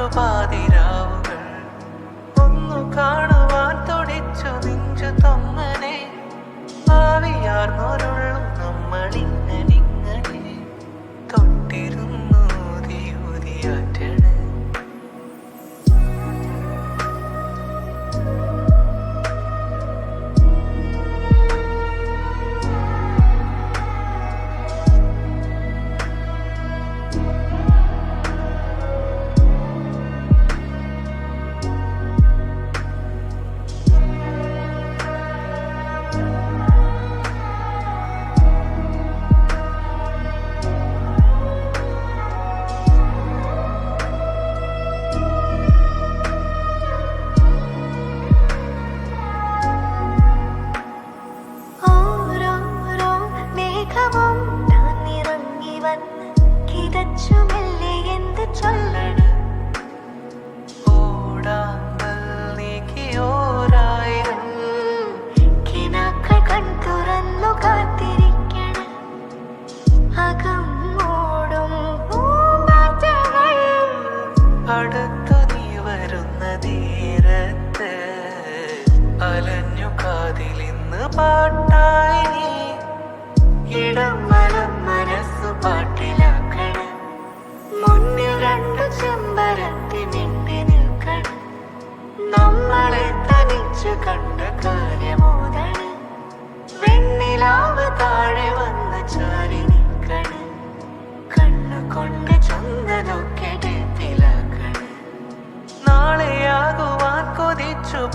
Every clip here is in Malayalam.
সুবাদিরাও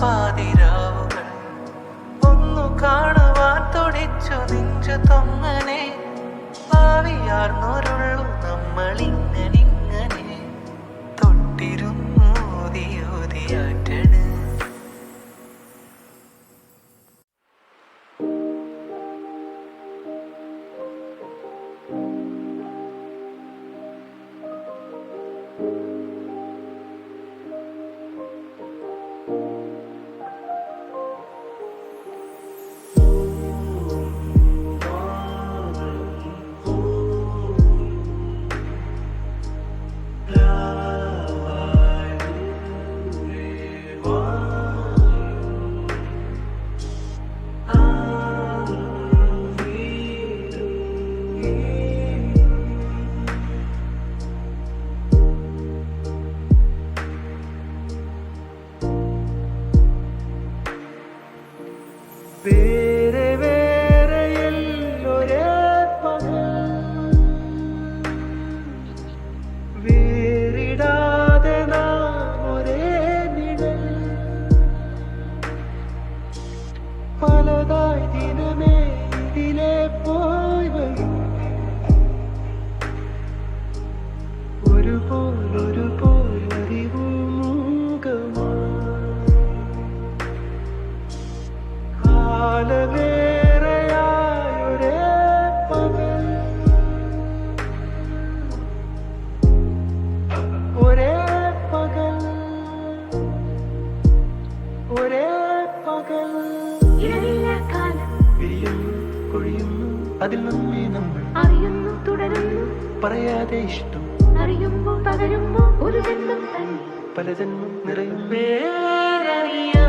പാതിരാവുകൾ. ഒന്നു കാണുവാൻ തുടിച്ചു നെഞ്ചു തൊങ്ങനെ. ആവിയാർന്നൊരുള്ളു നമ്മളി കൊഴിയുന്നു അതിൽ നമ്മേ നമ്മൾ. അറിയുന്നു തുടരുന്നു. പറയാതെ ഇഷ്ടം. അറിയുമ്പോ പകരുമ്പോ ഒരു ജന്മം തന്നെ. പല ജന്മം നിറയും. പേരറിയാ.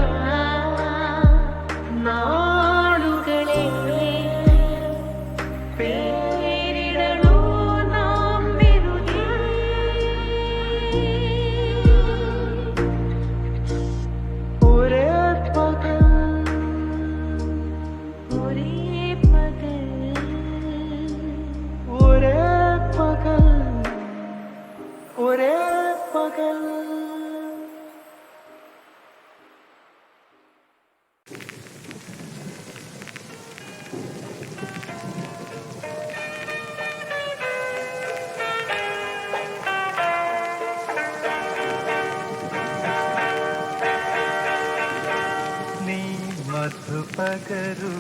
പകരു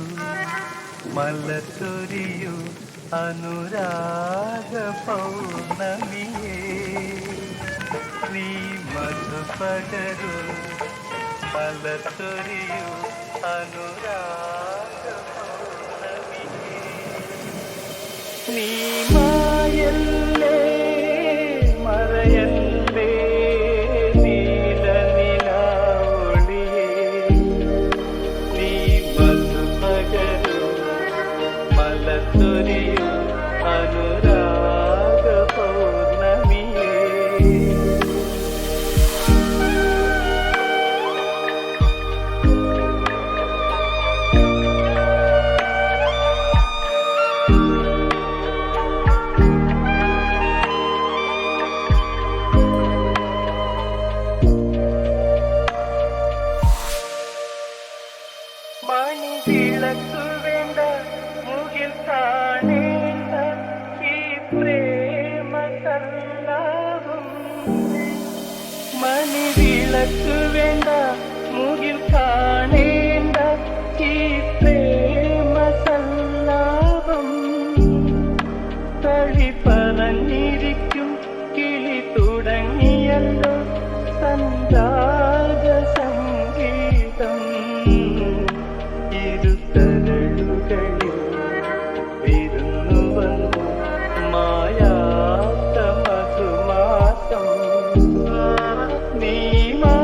മലത്തൊരിയു അനുരാഗ പൗർണമിയേ. നീ മധു പകരൂ മലത്തൊരിയു അനുരാഗ പൗർണമിയേ. നീ my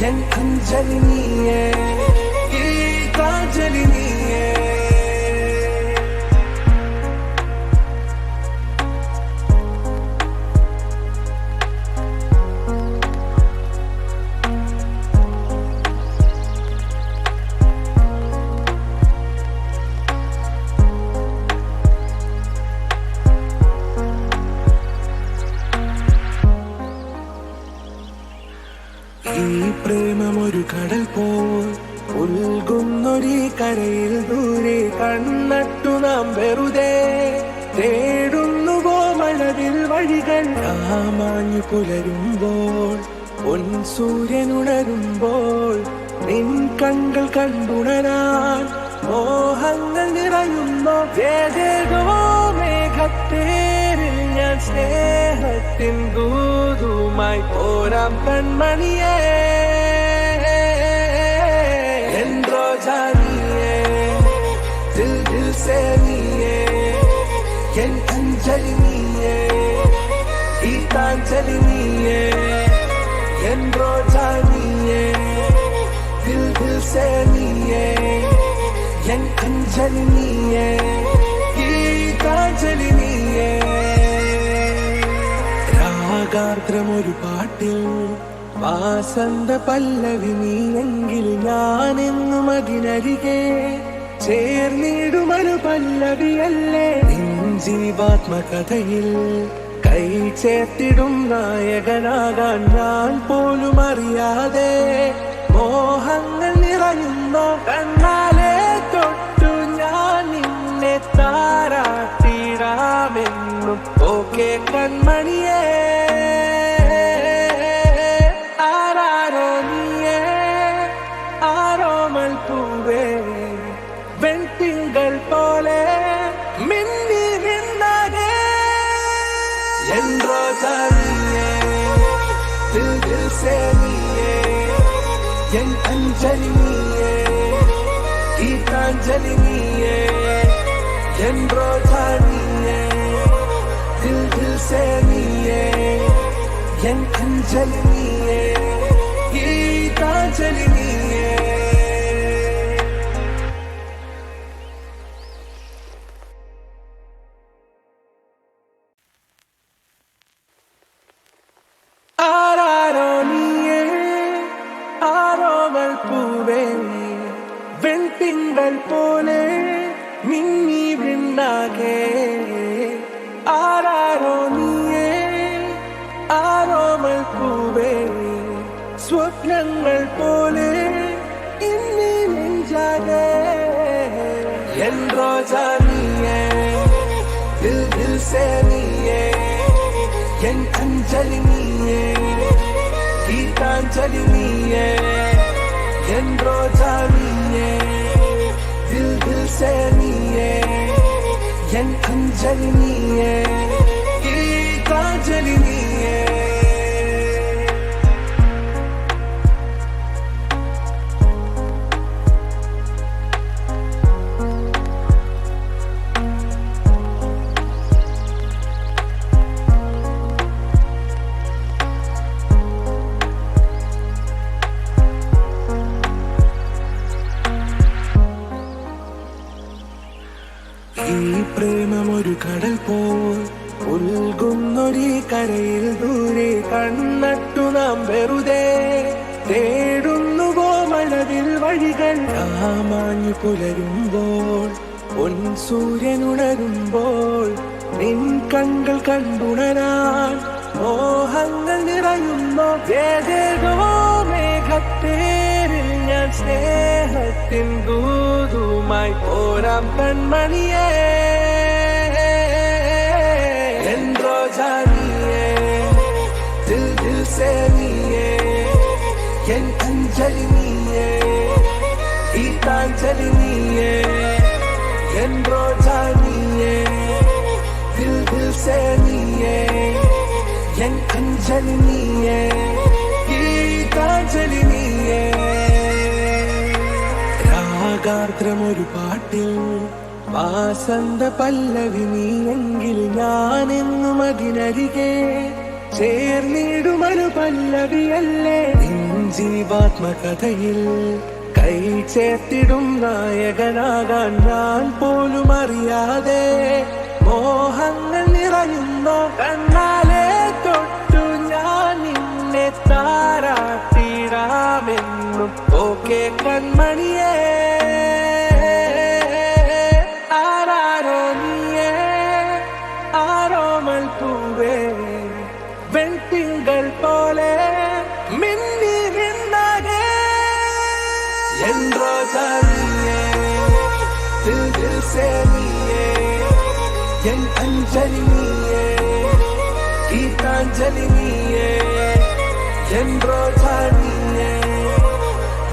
జన్ అంజలిని గీతాంజలిని സ്നേഹത്തിൻ ദൂതുമായി പോരാം കൺമണിയേ. എൻ റോജാ നീയേ ദിൽ ദിൽ സേ നീയേ എൻ അഞ്ജലി നീയേ ഗീതാഞ്ജലി നീയേ എൻ റോജാ നീയേ ദിൽ ദിൽ സേ നീയേ എൻ അഞ്ജലി നീയേ രാഗാർദ്രമൊരു പാട്ടിൽ വാസന്ത പല്ലവി നീയെങ്കിൽ ഞാനെന്നും അതിനരികെ ചേർന്നിടുമൊരു പല്ലവിയല്ലേ നിൻ ജീവാത്മകഥയിൽ കൈ ചേർത്തിടും നായകനാകാൻ ഞാൻ പോലും അറിയാതെ മോഹങ്ങൾ നിറയുന്ന കണ്ണാലേ തൊട്ടു ഞാൻ നിന്നെ താരാട്ടിടാമെന്നും ഓക്കെ കൺമണിയേ എൻ അഞ്ജലി നീയേ എൻ അഞ്ജലി ഒരു പാട്ടിൽ വാസന്ത പല്ലവി നീയെങ്കിൽ ഞാനെന്നും അതിനരികേ ചേർന്നിടുമനു പല്ലവിയല്ലേ? ജീവാത്മകഥയിൽ കൈ ചേർത്തിടും നായകനാകാൻ ഞാൻ പോലും അറിയാതെ മോഹങ്ങൾ നിറയുന്നോ കണ്ണാലേ തൊട്ടു ഞാൻ നിന്നെ താരാട്ടിടാമെന്നും. ഓക്കെ കൺമണിയേ. जली हुई जनरो छानिए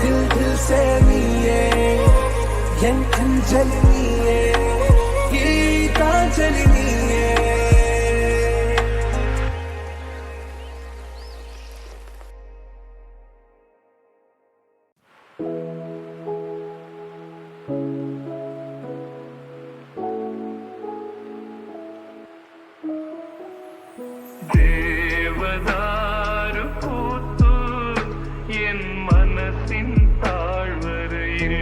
दिल दिल से मिए यन अंजलिए गीता जलिए என் மனசின் தாழ்வரையில்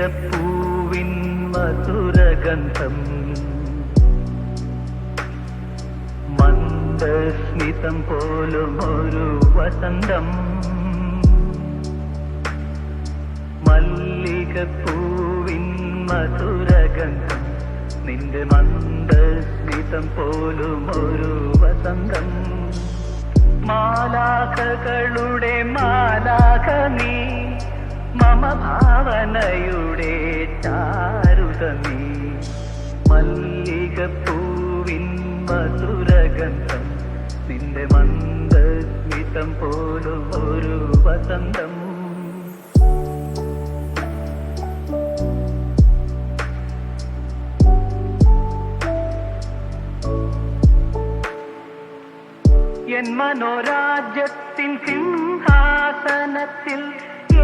മല്ലികപ്പൂവിൻ മധുരഗന്ധം. മന്ദസ്മിതം പോലും ഒരു വസന്തം. മല്ലികപ്പൂവിൻ മധുരഗന്ധം. നിന്റെ മന്ദസ്മിതം പോലും ഒരു വസന്തം. മാലാഖകളുടെ മാലാഖ നീ മമ ഭാവനയുടെ ചാരുത മല്ലികപ്പൂവിൻ മധുരഗന്ധം നിന്റെ മന്ദസ്മിതം പോലും ഒരു വസന്തം. മനോരാജ്യത്തിൻ സിംഹാസനത്തിൽ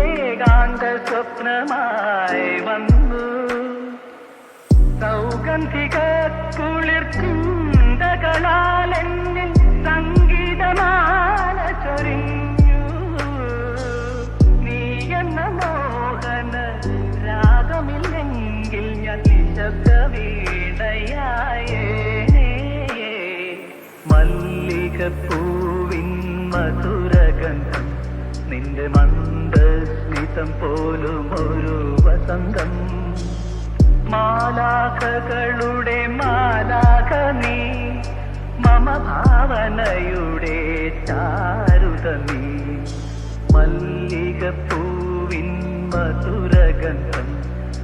ഏകാന്ത സ്വപ്നമായി വന്നു. സൗഗന്ധിക കുളിർക്കുന്തകളാൽ എന്നിൽ സംഗീതമാല ചൊരിഞ്ഞു. നീ എന്ന മോഹന രാഗമില്ലെങ്കിൽ ഞാൻ നിശബ്ദ വീണയായേനേ മല്ലികപ്പൂവിൻ മധുരഗന്ധം നിന്റെ മന്ദസ്മിതം പോലും ഒരു വസന്തം. മാലാഖകളുടെ മാലാഖ നീ മമ ഭാവനയുടെ ചാരുത നീ മല്ലികപ്പൂവിൻ മധുരഗന്ധം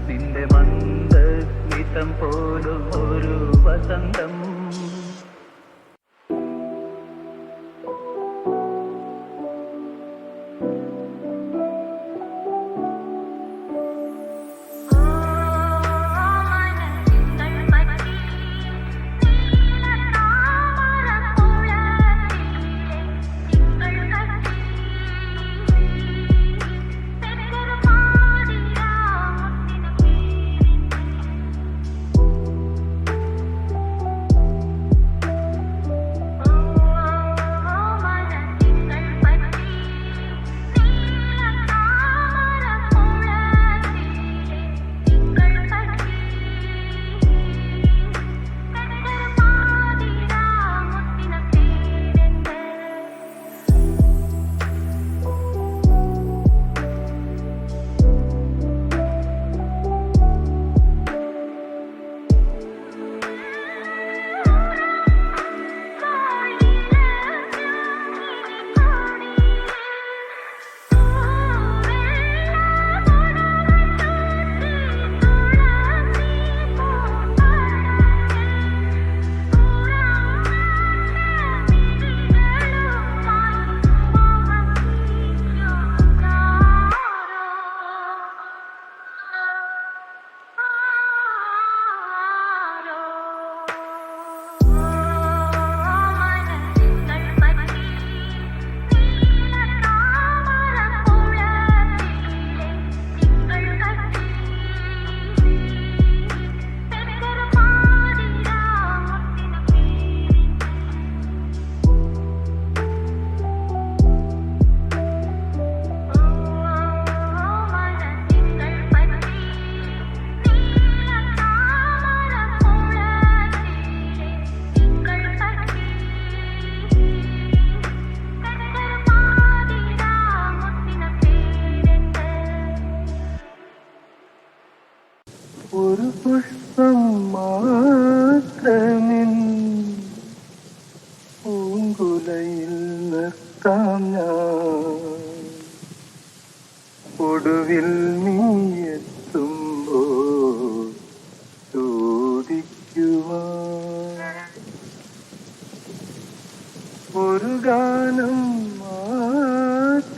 നിന്റെ മന്ദസ്മിതം പോലും ഒരു വസന്തം.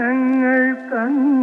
സ്വപ്നങ്ങൾ കണ്ടു